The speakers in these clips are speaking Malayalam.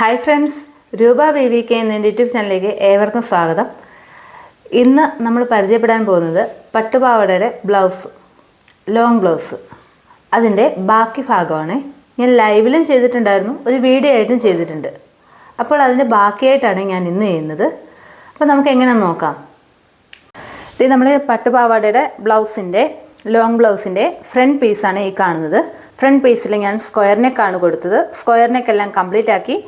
Hi friends Roopa B V K എന്ന യൂട്യൂബ് ചാനലിലേക്ക് ഏവർക്കും സ്വാഗതം. ഇന്ന് നമ്മൾ പരിചയപ്പെടാൻ പോകുന്നത് പട്ടുപാവടയുടെ ബ്ലൗസ് ലോങ് ബ്ലൗസ് അതിന്റെ ബാക്കി ഭാഗമാണ്. ഞാൻ ലൈവിലും ചെയ്തിട്ടുണ്ടായിരുന്നു ഒരു വീഡിയോ ആയിട്ടും ചെയ്തിട്ടുണ്ട്. അപ്പോൾ അതിന്റെ ബാക്കിയായിട്ടാണ് ഞാൻ ഇന്ന് ചെയ്യുന്നത്. അപ്പോൾ നമുക്ക് എങ്ങനെ നോക്കാം. ഇത് നമ്മൾ പട്ടുപാവാടയുടെ ബ്ലൗസിന്റെ ലോങ് ബ്ലൗസിന്റെ ഫ്രണ്ട് പീസാണ് ഈ കാണുന്നത്. ഫ്രണ്ട് പീസിൽ ഞാൻ സ്ക്വയർ നെക്കാണ് കൊടുത്തത്. സ്ക്വയർ നെക്കെല്ലാം കംപ്ലീറ്റ് ആക്കി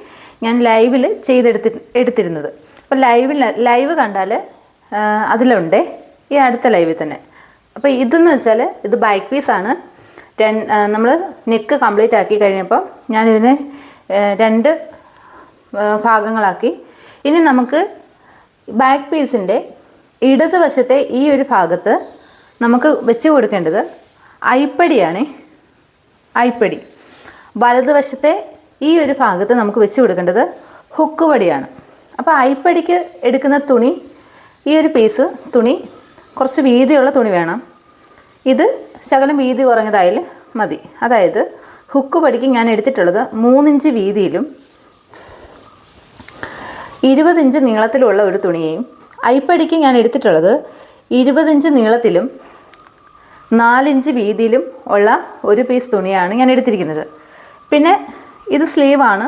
ഞാൻ ലൈവിൽ ചെയ്തെടുത്തി എടുത്തിരുന്നത്. അപ്പോൾ ലൈവിൽ ലൈവ് കണ്ടാൽ അതിലുണ്ടേ. ഈ അടുത്ത ലൈവിൽ തന്നെ. അപ്പോൾ ഇതെന്ന് വെച്ചാൽ ഇത് ബൈക്ക് പീസാണ് നമ്മൾ നെക്ക് കംപ്ലീറ്റ് ആക്കി കഴിഞ്ഞപ്പോൾ ഞാനിതിനെ രണ്ട് ഭാഗങ്ങളാക്കി. ഇനി നമുക്ക് ബാക്ക് പീസിന്റെ ഇടതുവശത്തെ ഈ ഒരു ഭാഗത്ത് നമുക്ക് വെച്ച് കൊടുക്കേണ്ടത് ഐപ്പടിയാണ് ഐപ്പടി വലതുവശത്തെ ഈ ഒരു ഭാഗത്ത് നമുക്ക് വെച്ച് കൊടുക്കേണ്ടത് ഹുക്ക് വടിയാണ്. അപ്പോൾ അയ്പ്പടിക്ക് എടുക്കുന്ന തുണി ഈ ഒരു പീസ് തുണി കുറച്ച് വീതിയുള്ള തുണി വേണം. ഇത് ശകലം വീതി കുറഞ്ഞതായാലും മതി. അതായത് ഹുക്ക് പടിക്ക് ഞാൻ എടുത്തിട്ടുള്ളത് മൂന്നിഞ്ച് വീതിയിലും ഇരുപതിഞ്ച് നീളത്തിലുള്ള ഒരു തുണിയെയും അയ്പ്പടിക്ക് ഞാൻ എടുത്തിട്ടുള്ളത് ഇരുപതിഞ്ച് നീളത്തിലും നാലിഞ്ച് വീതിയിലും ഉള്ള ഒരു പീസ് തുണിയാണ് ഞാൻ എടുത്തിരിക്കുന്നത്. പിന്നെ ഇത് സ്ലീവാണ്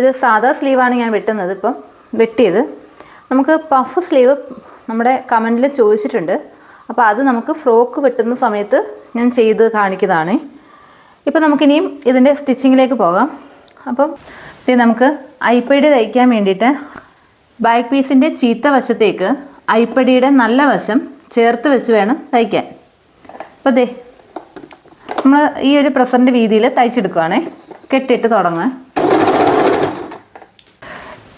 ഇത് സാധാ സ്ലീവാണ് ഞാൻ വെട്ടുന്നത് ഇപ്പം. വെട്ടിയത്. നമുക്ക് പഫ് സ്ലീവ് നമ്മുടെ കമന്റിൽ ചോദിച്ചിട്ടുണ്ട്. അപ്പോൾ അത് നമുക്ക് ഫ്രോക്ക് വെട്ടുന്ന സമയത്ത് ഞാൻ ചെയ്ത് കാണിക്കുന്നതാണ്. ഇപ്പം നമുക്കിനിയും ഇതിന്റെ സ്റ്റിച്ചിങ്ങിലേക്ക് പോകാം. അപ്പം ഇത് നമുക്ക് ഐപ്പടി തയ്ക്കാൻ വേണ്ടിയിട്ട് ബാക്ക് പീസിന്റെ ചീത്ത വശത്തേക്ക് ഐപ്പടിയുടെ നല്ല വശം ചേർത്ത് വെച്ച് വേണം തയ്ക്കാൻ. അപ്പോൾ ദേ നമ്മൾ ഈ ഒരു പ്രസന്റ് വീതിയിൽ തയ്ച്ചെടുക്കുവാണേ. കെട്ടിട്ട് തുടങ്ങുക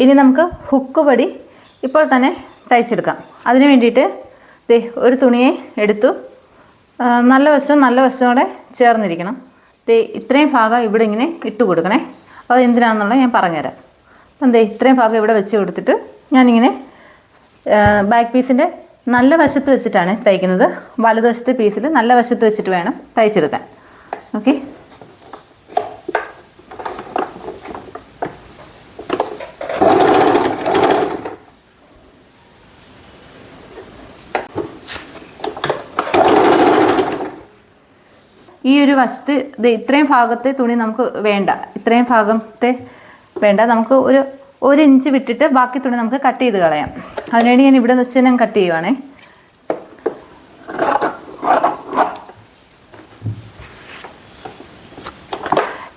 ഇനി നമുക്ക് ഹുക്ക് പടി ഇപ്പോൾ തന്നെ തയ്ച്ചെടുക്കാം. അതിന് വേണ്ടിയിട്ട് ദേ ഒരു തുണിയെ എടുത്തു. നല്ല വശവും നല്ല വശവും ചേർന്നിരിക്കണം. ദേ ഇത്രയും ഭാഗം ഇവിടെ ഇങ്ങനെ ഇട്ട് കൊടുക്കണേ. അത് എന്തിനാണെന്നുള്ളത് ഞാൻ പറഞ്ഞുതരാം. അപ്പം ദേ ഇത്രയും ഭാഗം ഇവിടെ വെച്ച് കൊടുത്തിട്ട് ഞാനിങ്ങനെ ബാക്ക് പീസിന്റെ നല്ല വശത്ത് വെച്ചിട്ടാണ് തയ്ക്കുന്നത്. വലതുവശത്തെ പീസിൽ നല്ല വശത്ത് വെച്ചിട്ട് വേണം തയ്ച്ചെടുക്കാൻ. ഓക്കെ? ഈ ഒരു വശത്ത് ഇത് ഇത്രയും ഭാഗത്തെ തുണി നമുക്ക് വേണ്ട. ഇത്രയും ഭാഗത്തെ വേണ്ട. നമുക്ക് ഒരു ഒരു ഇഞ്ച് വിട്ടിട്ട് ബാക്കി തുണി നമുക്ക് കട്ട് ചെയ്ത് കളയാം. അതിനുവേണ്ടി ഞാൻ ഇവിടെ വെച്ച് ഞാൻ കട്ട് ചെയ്യുവാണേ.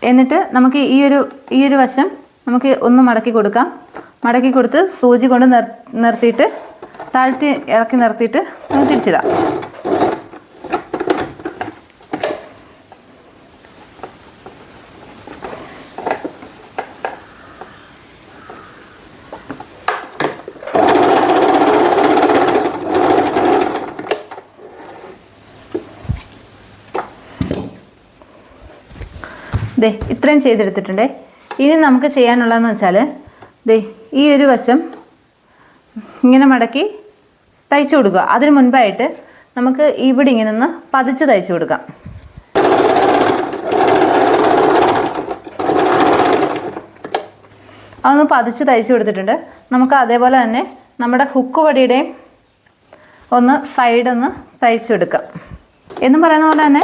എന്നിട്ട് നമുക്ക് ഈ ഒരു ഈ ഒരു വശം നമുക്ക് ഒന്ന് മടക്കി കൊടുക്കാം. മടക്കി കൊടുത്ത് സൂചി കൊണ്ട് നിർ നിർത്തിയിട്ട് താഴ്ത്തി ഇറക്കി നിർത്തിയിട്ട് തിരിച്ചിടാം. ദേ ഇത്രയും ചെയ്തെടുത്തിട്ടുണ്ട്. ഇനി നമുക്ക് ചെയ്യാനുള്ളതെന്ന് വെച്ചാൽ ദേ ഈ ഒരു വശം ഇങ്ങനെ മടക്കി തയ്ച്ചു കൊടുക്കുക. അതിന് മുൻപായിട്ട് നമുക്ക് ഇവിടെ ഇങ്ങനെ ഒന്ന് പതിച്ച് തയ്ച്ചു കൊടുക്കാം. അതൊന്ന് പതിച്ച് തയ്ച്ചു കൊടുത്തിട്ടുണ്ട്. നമുക്ക് അതേപോലെ തന്നെ നമ്മുടെ ഹുക്ക് വടിയുടെയും ഒന്ന് സൈഡൊന്ന് തയ്ച്ചെടുക്കാം എന്നും പറയുന്ന പോലെ തന്നെ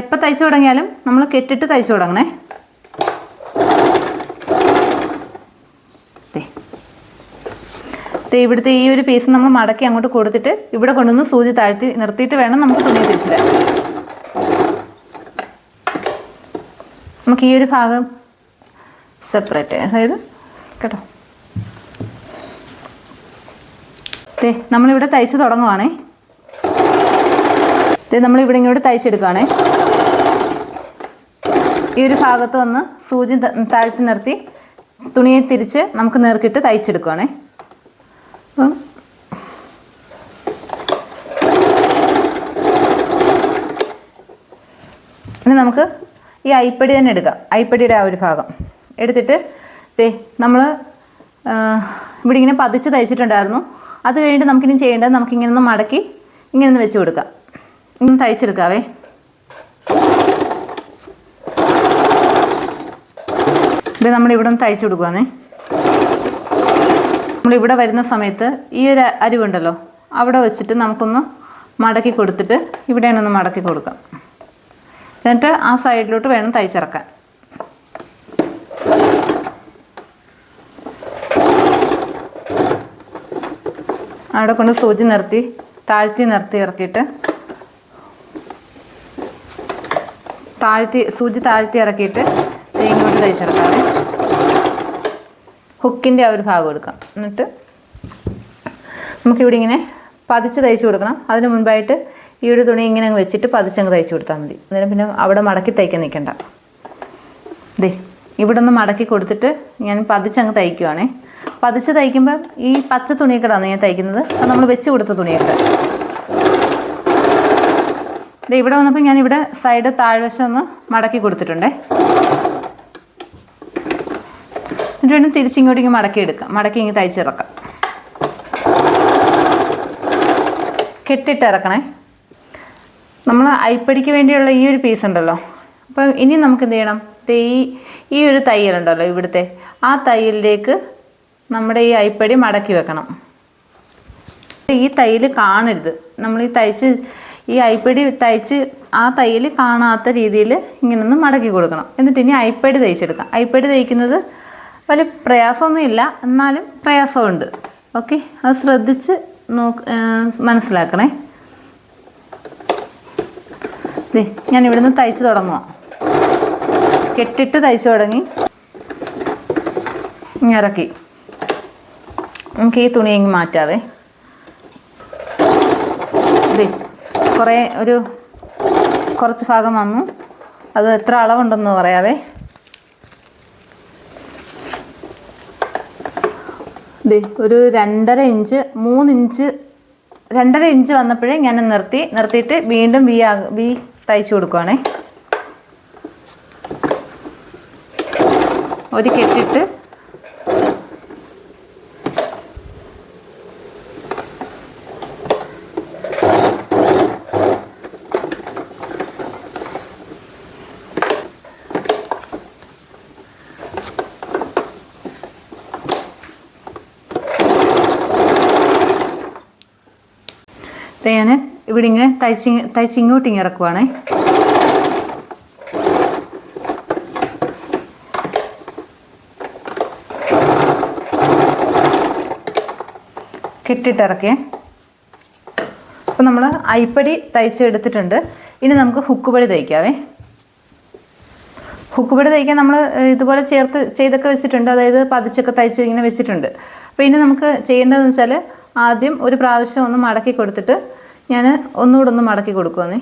എപ്പോൾ തയ്ച്ചു തുടങ്ങിയാലും നമ്മൾ കെട്ടിട്ട് തയ്ച്ചു തുടങ്ങണേ. ഇവിടുത്തെ ഈ ഒരു പീസ് നമ്മൾ മടക്കി അങ്ങോട്ട് കൊടുത്തിട്ട് ഇവിടെ കൊണ്ടുവന്ന് സൂചി താഴ്ത്തി നിർത്തിയിട്ട് വേണം നമുക്ക് തുണി തിരിച്ചിടാൻ. നമുക്ക് ഈ ഒരു ഭാഗം സെപ്പറേറ്റ് അതായത് കേട്ടോ. നമ്മളിവിടെ തയ്ച്ച് തുടങ്ങുവാണേ. ഇത് നമ്മളിവിടെ ഇങ്ങോട്ട് തയ്ച്ചെടുക്കുകയാണേ ഈ ഒരു ഭാഗത്ത് വന്ന് സൂചി താഴ്ത്തി നിർത്തി തുണിയെ തിരിച്ച് നമുക്ക് നേർക്കിട്ട് തയ്ച്ചെടുക്കുകയാണേ അപ്പം ഇനി നമുക്ക് ഈ അയ്പടി തന്നെ എടുക്കാം. അയ്പടിയുടെ ആ ഒരു ഭാഗം. എടുത്തിട്ട് ദേ നമ്മൾ ഇവിടെ ഇങ്ങനെ പതിച്ച് തയ്ച്ചിട്ടുണ്ടായിരുന്നു. അത് കഴിഞ്ഞിട്ട് നമുക്കിനി ചെയ്യേണ്ടത് നമുക്കിങ്ങനെ ഒന്ന് മടക്കി ഇങ്ങനെ ഒന്ന് വെച്ച് കൊടുക്കാം. ഇങ്ങനെ തയ്ച്ചെടുക്കാവേ. ഇത് നമ്മൾ ഇവിടെ നിന്ന് തയ്ച്ചു കൊടുക്കുവാന്നേ. നമ്മളിവിടെ വരുന്ന സമയത്ത് ഈ ഒരു അരിവുണ്ടല്ലോ അവിടെ വെച്ചിട്ട് നമുക്കൊന്ന് മടക്കി കൊടുത്തിട്ട് ഇവിടെയാണൊന്ന് മടക്കി കൊടുക്കാം. എന്നിട്ട് ആ സൈഡിലോട്ട് വേണം തയ്ച്ചിറക്കാൻ. അവിടെ കൊണ്ട് സൂചി നിർത്തി താഴ്ത്തി നിർത്തി ഇറക്കിയിട്ട് താഴ്ത്തി സൂചി താഴ്ത്തി ഇറക്കിയിട്ട് തേങ്ങോട്ട് തയ്ച്ചിറക്കാവേ ഹുക്കിന്റെ ആ ഒരു ഭാഗം എടുക്കാം. എന്നിട്ട് നമുക്കിവിടെ ഇങ്ങനെ പതിച്ച് തയ്ച്ചു കൊടുക്കണം. അതിന് മുൻപായിട്ട് ഈ ഒരു തുണി ഇങ്ങനെ അങ്ങ് വെച്ചിട്ട് പതിച്ചങ്ങ് തയ്ച്ചു കൊടുത്താൽ മതി. അന്നേരം പിന്നെ അവിടെ മടക്കി തയ്ക്കാൻ നിൽക്കണ്ട. ദേ ഇവിടെ ഒന്ന് മടക്കി കൊടുത്തിട്ട് ഞാൻ പതിച്ചങ്ങ് തയ്ക്കുവാണേ പതിച്ച് തയ്ക്കുമ്പോൾ ഈ പച്ച തുണിയൊക്കെ ഞാൻ തയ്ക്കുന്നത് അത് നമ്മൾ വെച്ച് കൊടുത്ത തുണിയൊക്കെ. ഇവിടെ വന്നപ്പോൾ ഞാൻ ഇവിടെ സൈഡ് താഴ്വശം ഒന്ന് മടക്കി കൊടുത്തിട്ടുണ്ടേ. എന്നിട്ട് വേണം തിരിച്ചിങ്ങോട്ടേക്ക് മടക്കി എടുക്കാം. മടക്കി ഇങ്ങനെ തയ്ച്ചിറക്കാം. കെട്ടിട്ട് ഇറക്കണേ നമ്മൾ അരിപ്പടിക്ക് വേണ്ടിയുള്ള ഈ ഒരു പീസ് ഉണ്ടല്ലോ. അപ്പം ഇനി നമുക്ക് എന്ത് ചെയ്യണം? തൈ ഈ ഒരു തയ്യലുണ്ടല്ലോ ഇവിടുത്തെ. ആ തയ്യലിലേക്ക് നമ്മുടെ ഈ അരിപ്പടി മടക്കി വെക്കണം. ഈ തയ്യൽ കാണരുത്. നമ്മൾ ഈ തയ്ച്ച് ഈ അയ്പടി തയ്ച്ച് ആ തയ്യൽ കാണാത്ത രീതിയിൽ ഇങ്ങനെ ഒന്ന് മടക്കി കൊടുക്കണം. എന്നിട്ട് ഇനി അയ്പടി തയ്ച്ചെടുക്കാം. അയ്പടി തയ്ക്കുന്നത് വലിയ പ്രയാസമൊന്നുമില്ല എന്നാലും പ്രയാസമുണ്ട്. ഓക്കെ? അത് ശ്രദ്ധിച്ച് നോക്ക് മനസ്സിലാക്കണേ. ഞാൻ ഇവിടുന്ന് തയ്ച്ച് തുടങ്ങുക കെട്ടിട്ട് തയ്ച്ചു തുടങ്ങി. ഇറക്കി. നമുക്ക് ഈ തുണി ഇങ്ങ് മാറ്റാവേ. ദേ കുറേ ഒരു കുറച്ച് ഭാഗം വന്നു. അത് എത്ര അളവുണ്ടെന്ന് പറയാവേ. ഒരു രണ്ടര ഇഞ്ച് മൂന്ന് ഇഞ്ച് രണ്ടര ഇഞ്ച് വന്നപ്പോഴേ ഞാൻ നിർത്തി. നിർത്തിയിട്ട് വീണ്ടും വി ആ വി തയ്ച്ചു കൊടുക്കുവാണേ. ഒരു കെട്ടിട്ട് ഞാൻ ഇവിടെ ഇങ്ങനെ തയ്ച്ച് തയ്ച്ച് ഇങ്ങോട്ട് ഇങ്ങനെ ഇറക്കുവാണേ കെട്ടിട്ടിറക്കേ അപ്പം നമ്മൾ അരിപ്പടി തയ്ച്ച് എടുത്തിട്ടുണ്ട് ഇനി നമുക്ക് ഹുക്കുപടി തയ്ക്കാവേ. ഹുക്കുപടി തയ്ക്കാൻ നമ്മൾ ഇതുപോലെ ചേർത്ത് ചെയ്തൊക്കെ വെച്ചിട്ടുണ്ട്. അതായത് പതിച്ചൊക്കെ തയ്ച്ച് ഇങ്ങനെ വെച്ചിട്ടുണ്ട്. അപ്പോൾ ഇനി നമുക്ക് ചെയ്യേണ്ടതെന്ന് വെച്ചാൽ ആദ്യം ഒരു പ്രാവശ്യം ഒന്ന് മടക്കി കൊടുത്തിട്ട് ഞാൻ ഒന്നുകൂടെ ഒന്ന് മടക്കി കൊടുക്കുമെന്നേ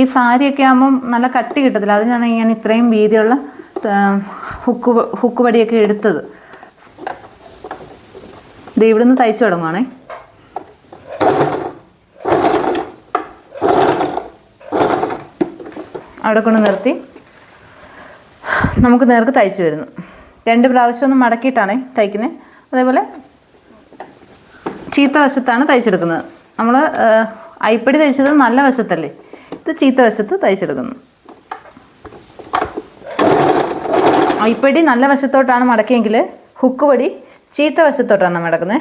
ഈ സാരിയൊക്കെ ആകുമ്പം നല്ല കട്ടി കിട്ടത്തില്ല. അതിനാണ് ഞാൻ ഇത്രയും വീതിയുള്ള ഹുക്ക് ഹുക്ക് പടിയൊക്കെ എടുത്തത്. ഇത് ഇവിടുന്ന് തയ്ച്ചു തുടങ്ങുവാണേ. അവിടെ കൊണ്ട് നിർത്തി. നമുക്ക് നേർക്ക് തയ്ച്ചു വരുന്നു. രണ്ട് പ്രാവശ്യം ഒന്ന് മടക്കിയിട്ടാണ് തയ്ക്കുന്നത് അതേപോലെ ചീത്ത വശത്താണ് തയ്ച്ചെടുക്കുന്നത്. നമ്മൾ അരിപ്പടി തയ്ച്ചത് നല്ല വശത്തല്ലേ? ഇത് ചീത്ത വശത്ത് തയ്ച്ചെടുക്കുന്നു. അരിപ്പടി നല്ല വശത്തോട്ടാണ് മടക്കിയെങ്കിൽ ഹുക്ക് പടി ചീത്ത വശത്തോട്ടാണ് മടക്കുന്നത്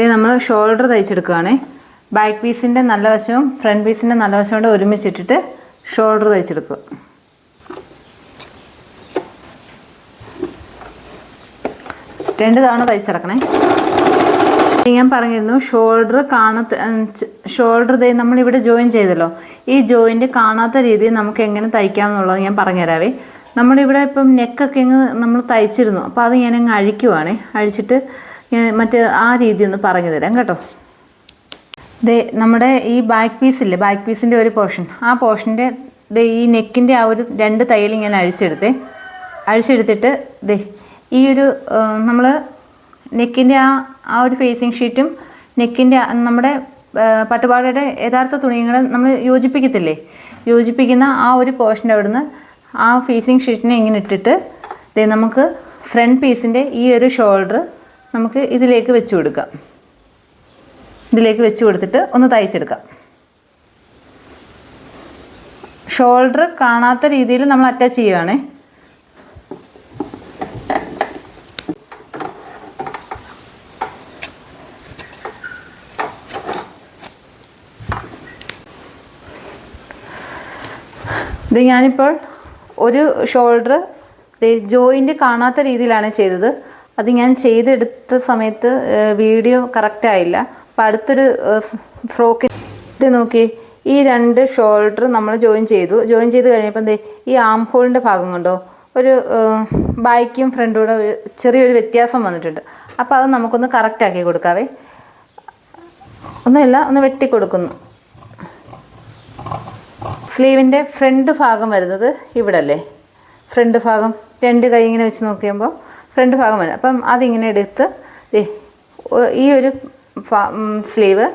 ഇത് നമ്മൾ ഷോൾഡർ തയ്ച്ചെടുക്കുകയാണേ ബാക്ക് പീസിന്റെ നല്ല വശവും ഫ്രണ്ട് പീസിന്റെ നല്ല വശവും കൂടെ ഒരുമിച്ചിട്ടിട്ട് ഷോൾഡർ തയ്ച്ചെടുക്കുക. രണ്ട് തവണ തയ്ച്ചിറക്കണേ ഞാൻ പറഞ്ഞിരുന്നു ഷോൾഡർ കാണാത്ത ഷോൾഡർ ദേ നമ്മളിവിടെ ജോയിൻ ചെയ്തല്ലോ. ഈ ജോയിന്റ് കാണാത്ത രീതിയിൽ നമുക്ക് എങ്ങനെ തയ്ക്കാം എന്നുള്ളത് ഞാൻ പറഞ്ഞുതരാവേ. നമ്മളിവിടെ ഇപ്പം നെക്കൊക്കെ അങ്ങ് നമ്മൾ തയ്ച്ചിരുന്നു. അപ്പോൾ അത് ഞാനങ്ങ് അഴിക്കുവാണേ. അഴിച്ചിട്ട് മറ്റേ ആ രീതി ഒന്ന് പറഞ്ഞു തരാം കേട്ടോ. ദേ നമ്മുടെ ഈ ബാക്ക് പീസില്ലേ ബാക്ക് പീസിന്റെ ഒരു പോർഷൻ ആ പോർഷന്റെ ദേ ഈ നെക്കിന്റെ ആ ഒരു രണ്ട് തയ്യൽ ഇങ്ങനെ അഴിച്ചെടുത്തേ. അഴിച്ചെടുത്തിട്ട് ദേ ഈ ഒരു നമ്മൾ നെക്കിന്റെ ആ ആ ഒരു ഫേസിങ് ഷീറ്റും നെക്കിന്റെ നമ്മുടെ പട്ടുപാടയുടെ യഥാർത്ഥ തുണികൾ നമ്മൾ യോജിപ്പിക്കത്തില്ലേ? യോജിപ്പിക്കുന്ന ആ ഒരു പോർഷന്റെ അവിടുന്ന് ആ ഫേസിങ് ഷീറ്റിനെ ഇങ്ങനെ ഇട്ടിട്ട് ദേ നമുക്ക് ഫ്രണ്ട് പീസിന്റെ ഈ ഒരു ഷോൾഡർ നമുക്ക് ഇതിലേക്ക് വെച്ച് കൊടുക്കാം. ഇതിലേക്ക് വെച്ച് കൊടുത്തിട്ട് ഒന്ന് തയ്ച്ചെടുക്കാം. ഷോൾഡർ കാണാത്ത രീതിയിൽ നമ്മൾ അറ്റാച്ച് ചെയ്യുവാണേ. ഇത് ഞാനിപ്പോൾ ഒരു ഷോൾഡർ ജോയിന്റ് കാണാത്ത രീതിയിലാണ് ചെയ്തത്. അത് ഞാൻ ചെയ്തെടുത്ത സമയത്ത് വീഡിയോ കറക്റ്റ് ആയില്ല. അപ്പോൾ അടുത്തൊരു ഫ്രോക്ക് ഇത് നോക്കി. ഈ രണ്ട് ഷോൾഡർ നമ്മൾ ജോയിൻ ചെയ്തു. ജോയിൻ ചെയ്ത് കഴിഞ്ഞപ്പോൾ എന്തേ ഈ ആം ഹോളിന്റെ ഭാഗം കൊണ്ടോ? ഒരു ബാക്കും ഫ്രണ്ടും കൂടെ ഒരു ചെറിയൊരു വ്യത്യാസം വന്നിട്ടുണ്ട്. അപ്പോൾ അത് നമുക്കൊന്ന് കറക്റ്റ് ആക്കി കൊടുക്കാവേ. ഒന്നുമില്ല ഒന്ന് വെട്ടി കൊടുക്കുന്നു. സ്ലീവിന്റെ ഫ്രണ്ട് ഭാഗം വരുന്നത് ഇവിടെ അല്ലേ ഫ്രണ്ട് ഭാഗം രണ്ട് കൈ ഇങ്ങനെ വെച്ച് നോക്കിയുമ്പോൾ ഫ്രണ്ട് ഭാഗം മതി അപ്പം അതിങ്ങനെ എടുത്ത് ഈ ഒരു സ്ലീവ്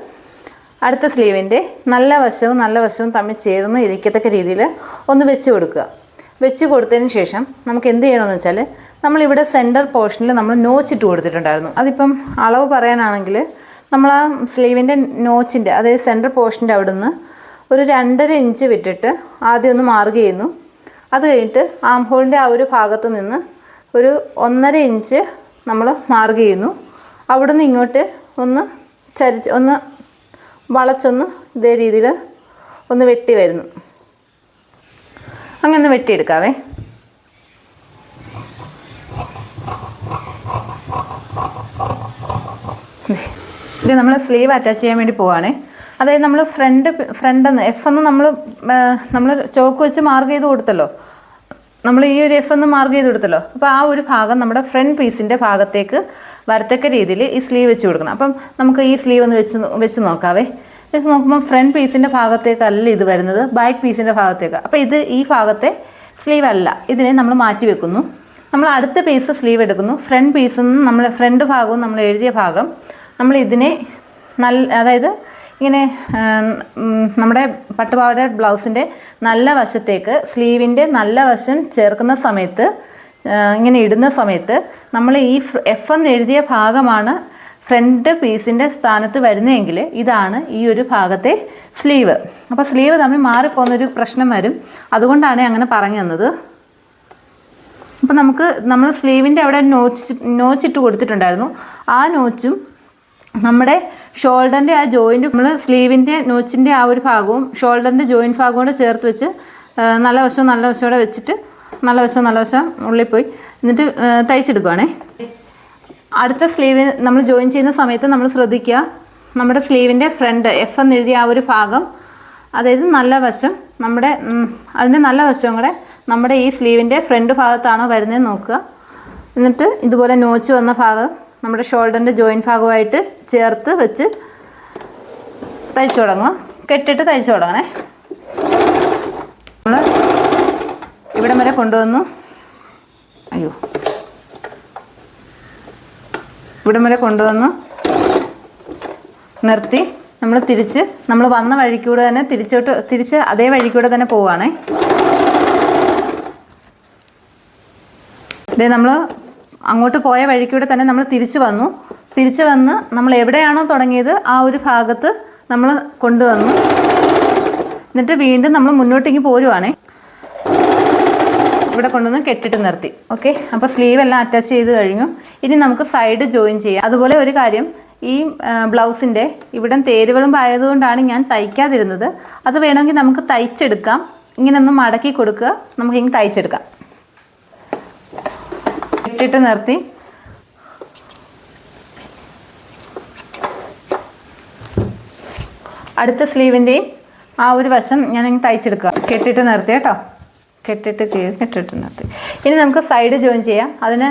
അടുത്ത സ്ലീവിന്റെ നല്ല വശവും നല്ല വശവും തമ്മിൽ ചേർന്ന് ഇരിക്കത്തക്ക രീതിയിൽ ഒന്ന് വെച്ച് കൊടുക്കുക. വെച്ച് കൊടുത്തതിന് ശേഷം നമുക്ക് എന്ത് ചെയ്യണമെന്ന് വെച്ചാൽ നമ്മളിവിടെ സെന്റർ പോർഷനിൽ നമ്മൾ നോച്ചിട്ട് കൊടുത്തിട്ടുണ്ടായിരുന്നു. അതിപ്പം അളവ് പറയാനാണെങ്കിൽ നമ്മൾ ആ സ്ലീവിന്റെ നോച്ചിന്റെ അതായത് സെന്റർ പോർഷന്റെ അവിടെ നിന്ന് ഒരു രണ്ടര ഇഞ്ച് വിട്ടിട്ട് ആദ്യം ഒന്ന് മാർഗ് ചെയ്യുന്നു. അത് കഴിഞ്ഞിട്ട് ആം ഹോളിന്റെ ആ ഒരു ഭാഗത്ത് നിന്ന് ഒരു ഒന്നര ഇഞ്ച് നമ്മൾ മാർഗ് ചെയ്യുന്നു. അവിടുന്ന് ഇങ്ങോട്ട് ഒന്ന് ചരിച്ച് ഒന്ന് വളച്ചൊന്ന് ഇതേ രീതിയിൽ ഒന്ന് വെട്ടി വരുന്നു. അങ്ങനെ ഒന്ന് വെട്ടിയെടുക്കാവേ. ഇത് നമ്മൾ സ്ലീവ് അറ്റാച്ച് ചെയ്യാൻ വേണ്ടി പോവാണേ. അതായത് നമ്മൾ ഫ്രണ്ട് ഫ്രണ്ട് എന്ന് എഫ് എന്ന് നമ്മൾ നമ്മൾ ചോക്ക് വെച്ച് മാർക്ക് ചെയ്ത് കൊടുത്തല്ലോ. നമ്മൾ ഈ ഒരു എഫ് എന്ന് മാർക്ക് ചെയ്ത് കൊടുത്തല്ലോ അപ്പോൾ ആ ഒരു ഭാഗം നമ്മുടെ ഫ്രണ്ട് പീസിന്റെ ഭാഗത്തേക്ക് വരത്തക്ക രീതിയിൽ ഈ സ്ലീവ് വെച്ച് കൊടുക്കണം. അപ്പം നമുക്ക് ഈ സ്ലീവ് ഒന്ന് വെച്ച് വെച്ച് നോക്കാവേ. വെച്ച് നോക്കുമ്പോൾ ഫ്രണ്ട് പീസിന്റെ ഭാഗത്തേക്കല്ല ഇത് വരുന്നത്. ബാക്ക് പീസിന്റെ ഭാഗത്തേക്ക്. അപ്പോൾ ഇത് ഈ ഭാഗത്തെ സ്ലീവ് അല്ല. ഇതിനെ നമ്മൾ മാറ്റി വെക്കുന്നു. നമ്മൾ അടുത്ത പീസ് സ്ലീവ് എടുക്കുന്നു. ഫ്രണ്ട് പീസിൽ നിന്ന് നമ്മൾ ഫ്രണ്ട് ഭാഗവും നമ്മൾ എഴുതിയ ഭാഗം നമ്മൾ ഇതിനെ നല്ല അതായത് ഇങ്ങനെ നമ്മുടെ പട്ടുപാവാട ബ്ലൗസിന്റെ നല്ല വശത്തേക്ക് സ്ലീവിന്റെ നല്ല വശം ചേർക്കുന്ന സമയത്ത് ഇങ്ങനെ ഇടുന്ന സമയത്ത് നമ്മൾ ഈ എഫ് എന്ന് എഴുതിയ ഭാഗമാണ് ഫ്രണ്ട് പീസിന്റെ സ്ഥാനത്ത് വരുന്നതെങ്കിൽ ഇതാണ് ഈ ഒരു ഭാഗത്തെ സ്ലീവ്. അപ്പോൾ സ്ലീവ് തമ്മിൽ മാറിപ്പോകുന്നൊരു പ്രശ്നം വരും. അതുകൊണ്ടാണ് അങ്ങനെ പറഞ്ഞു തന്നത്. അപ്പോൾ നമുക്ക് നമ്മൾ സ്ലീവിന്റെ അവിടെ നോച്ച് നോച്ചിട്ട് കൊടുത്തിട്ടുണ്ടായിരുന്നു. ആ നോച്ചും നമ്മുടെ ഷോൾഡറിന്റെ ആ ജോയിന്റ് നമ്മൾ സ്ലീവിന്റെ നോച്ചിന്റെ ആ ഒരു ഭാഗവും ഷോൾഡറിന്റെ ജോയിന്റ് ഭാഗവും കൂടെ ചേർത്ത് വെച്ച് നല്ല വശവും നല്ല വശവും കൂടെ വെച്ചിട്ട് നല്ല വശവും നല്ല വശം ഉള്ളിൽ പോയി എന്നിട്ട് തയ്ച്ചെടുക്കുവാണേ. അടുത്ത സ്ലീവ് നമ്മൾ ജോയിൻ ചെയ്യുന്ന സമയത്ത് നമ്മൾ ശ്രദ്ധിക്കുക നമ്മുടെ സ്ലീവിന്റെ ഫ്രണ്ട് എഫ് എന്ന് എഴുതിയ ആ ഒരു ഭാഗം അതായത് നല്ല വശം നമ്മുടെ അതിന്റെ നല്ല വശവും കൂടെ നമ്മുടെ ഈ സ്ലീവിന്റെ ഫ്രണ്ട് ഭാഗത്താണോ വരുന്നതെന്ന് നോക്കുക. എന്നിട്ട് ഇതുപോലെ നോച്ച് വന്ന ഭാഗം നമ്മുടെ ഷോൾഡറിന്റെ ജോയിന്റ് ഭാഗമായിട്ട് ചേർത്ത് വെച്ച് തയ്ച്ചു തുടങ്ങുക. കെട്ടിട്ട് തയ്ച്ചു തുടങ്ങണേ. നമ്മൾ ഇവിടം വരെ കൊണ്ടുവന്നു. അയ്യോ. ഇവിടം വരെ കൊണ്ടുവന്നു. നിർത്തി. നമ്മൾ തിരിച്ച് നമ്മൾ വന്ന വഴിക്കൂടെ തന്നെ തിരിച്ചോട്ട് തിരിച്ച് അതേ വഴിക്കൂടെ തന്നെ പോവുകയാണേ. ഇതേ നമ്മൾ അങ്ങോട്ട് പോയ വഴിക്കൂടെ തന്നെ നമ്മൾ തിരിച്ചു വന്നു. തിരിച്ചു വന്ന് നമ്മൾ എവിടെയാണോ തുടങ്ങിയത് ആ ഒരു ഭാഗത്ത് നമ്മൾ കൊണ്ടുവന്നു. എന്നിട്ട് വീണ്ടും നമ്മൾ മുന്നോട്ടേക്ക് പോരുവാണേ. ഇവിടെ കൊണ്ടുവന്ന് കെട്ടിട്ട് നിർത്തി. ഓക്കെ അപ്പോൾ സ്ലീവ് എല്ലാം അറ്റാച്ച് ചെയ്ത് കഴിഞ്ഞു. ഇനി നമുക്ക് സൈഡ് ജോയിൻ ചെയ്യാം. അതുപോലെ ഒരു കാര്യം ഈ ബ്ലൗസിന്റെ ഇവിടം തേരുകളും ആയതുകൊണ്ടാണ് ഞാൻ തയ്ക്കാതിരുന്നത്. അത് വേണമെങ്കിൽ നമുക്ക് തയ്ച്ചെടുക്കാം. ഇങ്ങനെ ഒന്ന് മടക്കി കൊടുക്കുക. നമുക്ക് ഇങ്ങനെ തയ്ച്ചെടുക്കാം. കെട്ടിട്ട് നിർത്തി. അടുത്ത സ്ലീവിന്റെയും ആ ഒരു വശം ഞാൻ തയ്ച്ചെടുക്കുക. കെട്ടിട്ട് നിർത്തി കേട്ടോ. കെട്ടിട്ട് കെട്ടിട്ട് നിർത്തി. ഇനി നമുക്ക് സൈഡ് ജോയിൻ ചെയ്യാം. അതിന്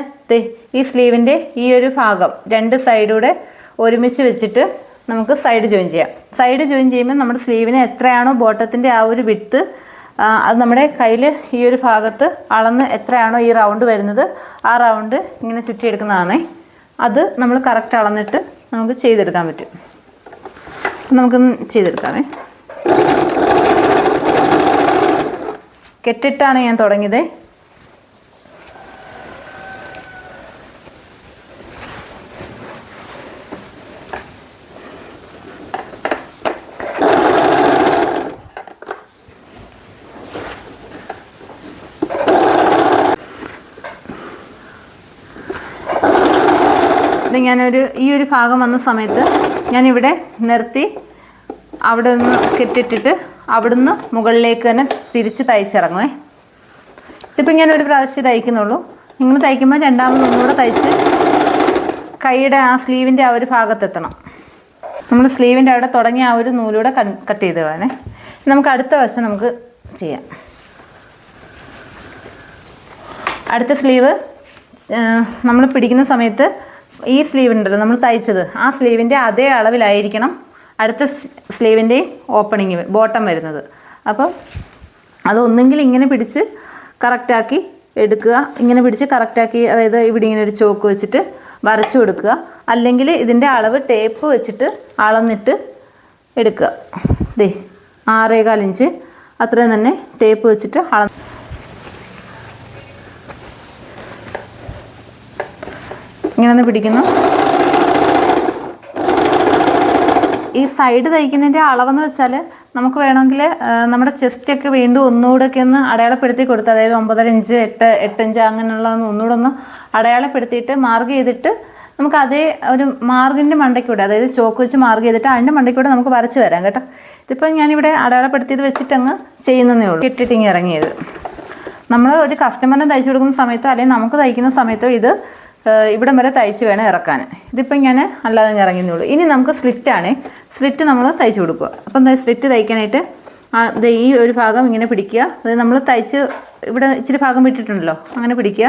ഈ സ്ലീവിന്റെ ഈ ഒരു ഭാഗം രണ്ട് സൈഡൂടെ ഒരുമിച്ച് വെച്ചിട്ട് നമുക്ക് സൈഡ് ജോയിൻ ചെയ്യാം. സൈഡ് ജോയിൻ ചെയ്യുമ്പോൾ നമ്മുടെ സ്ലീവിന് എത്രയാണോ ബോട്ടത്തിന്റെ ആ ഒരു വിട്ട് അത് നമ്മുടെ കയ്യിൽ ഈ ഒരു ഭാഗത്ത് അളന്ന് എത്രയാണോ ഈ റൗണ്ട് വരുന്നത് ആ റൗണ്ട് ഇങ്ങനെ ചുറ്റിയെടുക്കുന്നതാണേ. അത് നമ്മൾ കറക്റ്റ് അളന്നിട്ട് നമുക്ക് ചെയ്തെടുക്കാൻ പറ്റും. നമുക്കൊന്ന് ചെയ്തെടുക്കാമേ. കെട്ടിട്ടാണ് ഞാൻ തുടങ്ങിയത്. ഞാനൊരു ഈ ഒരു ഭാഗം വന്ന സമയത്ത് ഞാനിവിടെ നിർത്തി അവിടെ നിന്ന് കെട്ടിട്ടിട്ട് അവിടുന്ന് മുകളിലേക്ക് തന്നെ തിരിച്ച് തയ്ച്ചിറങ്ങുവേ. ഇതിപ്പോൾ ഞാൻ ഒരു പ്രാവശ്യം തയ്ക്കുന്നുള്ളൂ. നിങ്ങൾ തയ്ക്കുമ്പോൾ രണ്ടാമത് ഒന്നുകൂടെ തയ്ച്ച് കൈയുടെ ആ സ്ലീവിന്റെ ആ ഒരു ഭാഗത്തെത്തണം. നമ്മൾ സ്ലീവിന്റെ അവിടെ തുടങ്ങി ആ ഒരു നൂലൂടെ കട്ട് ചെയ്ത് കളയണേ. നമുക്ക് അടുത്ത വശം നമുക്ക് ചെയ്യാം. അടുത്ത സ്ലീവ് നമ്മൾ പിടിക്കുന്ന സമയത്ത് ഈ സ്ലീവ് ഉണ്ടല്ലോ നമ്മൾ തയ്ച്ചത്. ആ സ്ലീവിന്റെ അതേ അളവിലായിരിക്കണം അടുത്ത സ്ലീവിന്റെയും ഓപ്പണിങ് ബോട്ടം വരുന്നത്. അപ്പം അതൊന്നെങ്കിൽ ഇങ്ങനെ പിടിച്ച് കറക്റ്റാക്കി എടുക്കുക. ഇങ്ങനെ പിടിച്ച് കറക്റ്റാക്കി അതായത് ഇവിടെ ഇങ്ങനെ ഒരു ചോക്ക് വെച്ചിട്ട് വരച്ചു കൊടുക്കുക. അല്ലെങ്കിൽ ഇതിന്റെ അളവ് ടേപ്പ് വെച്ചിട്ട് അളന്നിട്ട് എടുക്കുക. ദേ ആറേകാൽ ഇഞ്ച് അത്രയും തന്നെ ടേപ്പ് വെച്ചിട്ട് അള ഒന്ന് പിടിക്കുന്നു? ഈ സൈഡ് തയ്ക്കുന്നതിന്റെ അളവെന്ന് വെച്ചാൽ നമുക്ക് വേണമെങ്കിൽ നമ്മുടെ ചെസ്റ്റൊക്കെ വീണ്ടും ഒന്നുകൂടെ ഒക്കെ ഒന്ന് അടയാളപ്പെടുത്തി കൊടുത്ത് അതായത് ഒമ്പതര ഇഞ്ച് എട്ട് എട്ട് ഇഞ്ച് ഒന്നുകൂടെ ഒന്ന് അടയാളപ്പെടുത്തിയിട്ട് മാർക്ക് ചെയ്തിട്ട് നമുക്ക് അതേ ഒരു മാർഗിന്റെ മണ്ടയ്ക്കൂടെ അതായത് ചോക്ക് വെച്ച് മാർഗ് ചെയ്തിട്ട് അതിന്റെ മണ്ടയ്ക്കൂടെ നമുക്ക് വരച്ച് വരാം കേട്ടോ. ഇതിപ്പോൾ ഞാനിവിടെ അടയാളപ്പെടുത്തിയത് വെച്ചിട്ടങ്ങ് ചെയ്യുന്നതേ ഉള്ളൂ. കെട്ടിട്ടിങ്ങി ഇറങ്ങിയത്. നമ്മൾ ഒരു കസ്റ്റമറിന് തയ്ച്ചു കൊടുക്കുന്ന സമയത്തോ അല്ലെങ്കിൽ നമുക്ക് തയ്ക്കുന്ന സമയത്തോ ഇത് ഇവിടം വരെ തയ്ച്ച് വേണം ഇറക്കാൻ. ഇതിപ്പോൾ ഞാൻ അല്ലാതെ ഞാൻ ഇറങ്ങിയേ ഉള്ളൂ. ഇനി നമുക്ക് സ്ലിറ്റാണ് സ്ലിറ്റ് നമ്മൾ തയ്ച്ചു കൊടുക്കുക. അപ്പം സ്ലിറ്റ് തയ്ക്കാനായിട്ട് ദേ ഈ ഒരു ഭാഗം ഇങ്ങനെ പിടിക്കുക. അത് നമ്മൾ തയ്ച്ച് ഇവിടെ ഇച്ചിരി ഭാഗം വിട്ടിട്ടുണ്ടല്ലോ അങ്ങനെ പിടിക്കുക.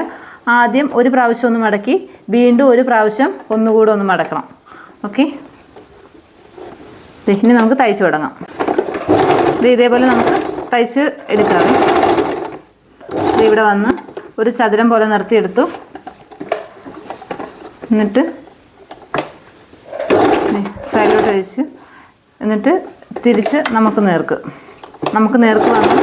ആദ്യം ഒരു പ്രാവശ്യം ഒന്ന് മടക്കി വീണ്ടും ഒരു പ്രാവശ്യം ഒന്നുകൂടെ ഒന്ന് മടക്കണം. ഓക്കെ? ഇനി നമുക്ക് തയ്ച്ചു തുടങ്ങാം. ഇത് ഇതേപോലെ നമുക്ക് തയ്ച്ച് എടുക്കാം ഇത് ഇവിടെ വന്ന് ഒരു ചതുരം പോലെ നിർത്തിയെടുത്തു. എന്നിട്ട് സൈഡിലോട്ട് വെച്ച് എന്നിട്ട് തിരിച്ച് നമുക്ക് നേർക്ക്. നമുക്ക് നേർക്ക് വന്ന്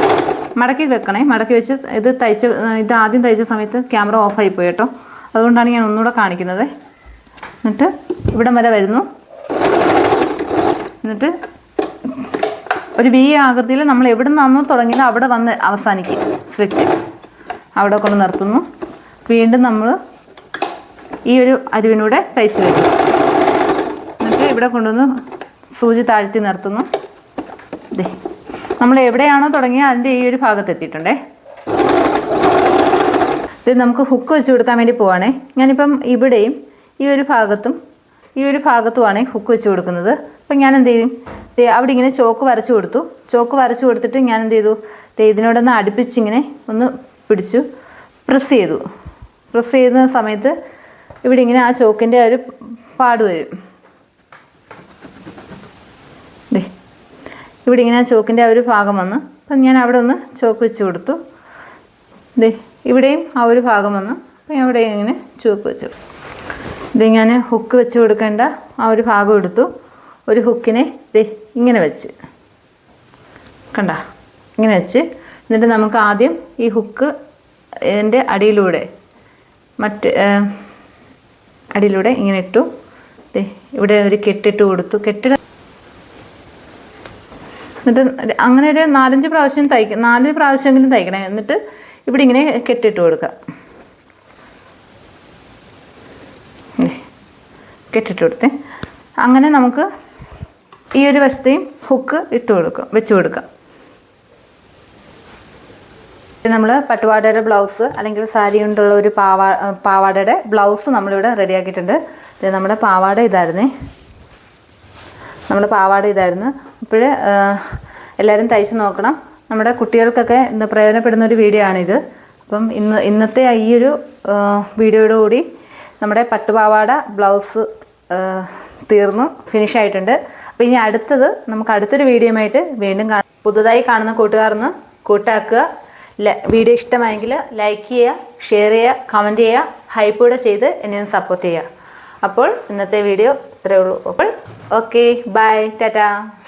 മടക്കി വെക്കണേ. മടക്കി വെച്ച് ഇത് തയ്ച്ച ഇത് ആദ്യം തയ്ച്ച സമയത്ത് ക്യാമറ ഓഫായി പോയി കേട്ടോ. അതുകൊണ്ടാണ് ഞാൻ ഒന്നുകൂടെ കാണിക്കുന്നത്. എന്നിട്ട് ഇവിടം വരെ വരുന്നു. എന്നിട്ട് ഒരു വി ആകൃതിയിൽ നമ്മൾ എവിടെ നിന്നാണോ തുടങ്ങിയത് അവിടെ വന്ന് അവസാനിക്കും. സ്ലിറ്റ് അവിടെ കൊണ്ട് നിർത്തുന്നു. വീണ്ടും നമ്മൾ ഈ ഒരു അരിവിനൂടെ തയ്ച്ച് വയ്ക്കും എന്നിട്ട് ഇവിടെ കൊണ്ടുവന്ന് സൂചി താഴ്ത്തി നിർത്തുന്നു. ദേ നമ്മൾ എവിടെയാണോ തുടങ്ങിയ അതിന്റെ ഈ ഒരു ഭാഗത്ത് എത്തിയിട്ടുണ്ടേ ഇത് നമുക്ക് ഹുക്ക് വെച്ച് കൊടുക്കാൻ വേണ്ടി പോവാണേ. ഞാനിപ്പം ഇവിടെയും ഈ ഒരു ഭാഗത്തും ഈ ഒരു ഭാഗത്തുമാണ് ഹുക്ക് വെച്ച് കൊടുക്കുന്നത്. അപ്പം ഞാൻ എന്ത് ചെയ്യും? അവിടെ ഇങ്ങനെ ചോക്ക് വരച്ചു കൊടുത്തു. ചോക്ക് വരച്ചു കൊടുത്തിട്ട് ഞാൻ എന്ത് ചെയ്തു? ഇതിനോടൊന്ന് അടുപ്പിച്ചിങ്ങനെ ഒന്ന് പിടിച്ചു. പ്രസ് ചെയ്തു. പ്രസ് ചെയ്യുന്ന സമയത്ത് ഇവിടെ ഇങ്ങനെ ആ ചോക്കിന്റെ ഒരു പാട് വരും. ഇവിടെ ഇങ്ങനെ ആ ചോക്കിന്റെ ആ ഒരു ഭാഗം വന്ന് അപ്പം ഞാൻ അവിടെ ഒന്ന് ചോക്ക് വെച്ച് കൊടുത്തു. ദേ ഇവിടെയും ആ ഒരു ഭാഗം വന്ന് അപ്പം ഇവിടെ ഇങ്ങനെ ചോക്ക് വെച്ചു. ഇത് ഞാൻ ഹുക്ക് വെച്ച് കൊടുക്കേണ്ട ആ ഒരു ഭാഗം എടുത്തു. ഒരു ഹുക്കിനെ ദേ ഇങ്ങനെ വെച്ച്. കണ്ട? ഇങ്ങനെ വെച്ച്. എന്നിട്ട് നമുക്ക് ആദ്യം ഈ ഹുക്ക് എന്റെ അടിയിലൂടെ മറ്റ് അടിയിലൂടെ ഇങ്ങനെ ഇട്ടു. ഇവിടെ ഒരു കെട്ടിട്ട് കൊടുത്തു. കെട്ടിട എന്നിട്ട് അങ്ങനെ ഒരു നാലഞ്ച് പ്രാവശ്യം തയ്ക്കുക നാല് പ്രാവശ്യമെങ്കിലും തയ്ക്കണേ. എന്നിട്ട് ഇവിടെ ഇങ്ങനെ കെട്ടിട്ട് കൊടുക്കുക കെട്ടിട്ട് കൊടുത്തേ. അങ്ങനെ നമുക്ക് ഈ ഒരു വശത്തെയും ഹുക്ക് ഇട്ട് കൊടുക്കാം വെച്ച് കൊടുക്കാം. നമ്മൾ പട്ടുപാടയുടെ ബ്ലൗസ് അല്ലെങ്കിൽ സാരി കൊണ്ടുള്ള ഒരു പാവാ പാവാടയുടെ ബ്ലൗസ് നമ്മളിവിടെ റെഡിയാക്കിയിട്ടുണ്ട് ഇത് നമ്മുടെ പാവാട ഇതായിരുന്നേ. നമ്മുടെ പാവാട ഇതായിരുന്നു. അപ്പോൾ എല്ലാവരും തയ്ച്ച് നോക്കണം. നമ്മുടെ കുട്ടികൾക്കൊക്കെ ഇന്ന് പ്രയോജനപ്പെടുന്ന ഒരു വീഡിയോ ആണിത്. അപ്പം ഇന്ന് ഇന്നത്തെ ഈ ഒരു ആ, കൂടി നമ്മുടെ പട്ടുപാവാട ബ്ലൗസ് തീർന്നു ഫിനിഷ് ആയിട്ടുണ്ട്. അപ്പോൾ ഇനി അടുത്തത് നമുക്ക് അടുത്തൊരു വീഡിയോയുമായിട്ട് വീണ്ടും കാണാം. പുതുതായി കാണുന്ന കൂട്ടുകാർന്ന് കൂട്ടാക്കുക. വീഡിയോ ഇഷ്ടമായെങ്കിൽ ലൈക്ക് ചെയ്യുക ഷെയർ ചെയ്യുക കമന്റ് ചെയ്യുക ഹൈപ്പ് കൂടെ ചെയ്ത് എന്നെ ഒന്ന് സപ്പോർട്ട് ചെയ്യുക. അപ്പോൾ ഇന്നത്തെ വീഡിയോ ഇത്രയേ ഉള്ളൂ. അപ്പോൾ ഓക്കെ ബൈ ടാറ്റാ